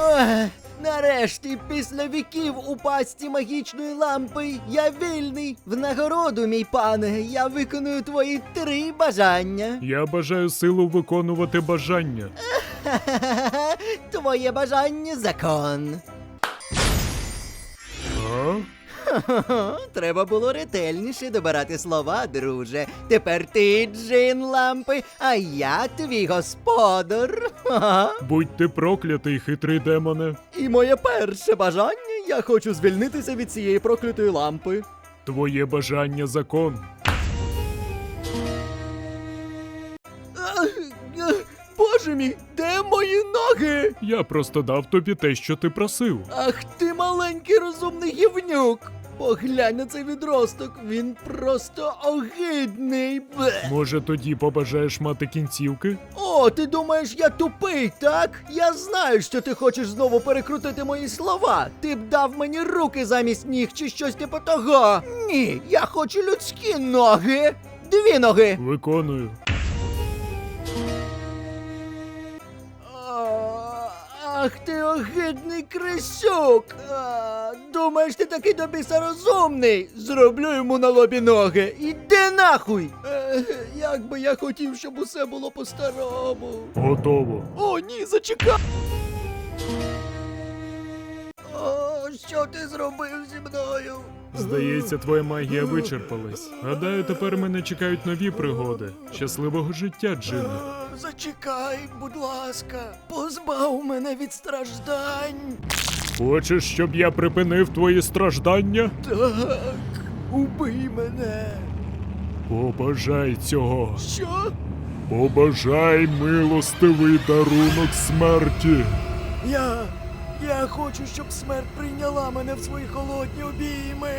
Ох, нарешті, після віків у пасті магічної лампи, я вільний. В нагороду, мій пане, я виконую твої три бажання. Я бажаю силу виконувати бажання. Твоє бажання закон. Треба було ретельніше добирати слова, друже. Тепер ти джин лампи, а я твій господар. Будь ти проклятий, хитрий демоне. І моє перше бажання я хочу звільнитися від цієї проклятої лампи. Твоє бажання закон. Боже мій, де мої ноги? Я просто дав тобі те, що ти просив. Ах ти маленький розумний гівнюк. Поглянь на цей відросток, він просто огидний. Бе. Може, тоді побажаєш мати кінцівки? О, ти думаєш, я тупий, так? Я знаю, що ти хочеш знову перекрутити мої слова. Ти б дав мені руки замість ніг чи щось типу того. Ні, я хочу людські ноги. Дві ноги. Виконую. Ах ти огидний крисюк! А, Думаєш, ти такий до біса розумний? Зроблю йому на лобі ноги. Іди нахуй! Е, Як би я хотів, щоб усе було по-старому. Готово. О, ні, зачекай! О, що ти зробив зі мною? Здається, твоя магія вичерпалась. Гадаю, тепер мене чекають нові пригоди. Щасливого життя, Джине. Е, Зачекай, будь ласка, позбав мене від страждань. Хочеш, щоб я припинив твої страждання? Так, убий мене. Побажай цього. Що? Побажай милостивий дарунок смерті. Я. Я хочу, щоб смерть прийняла мене в свої холодні обійми.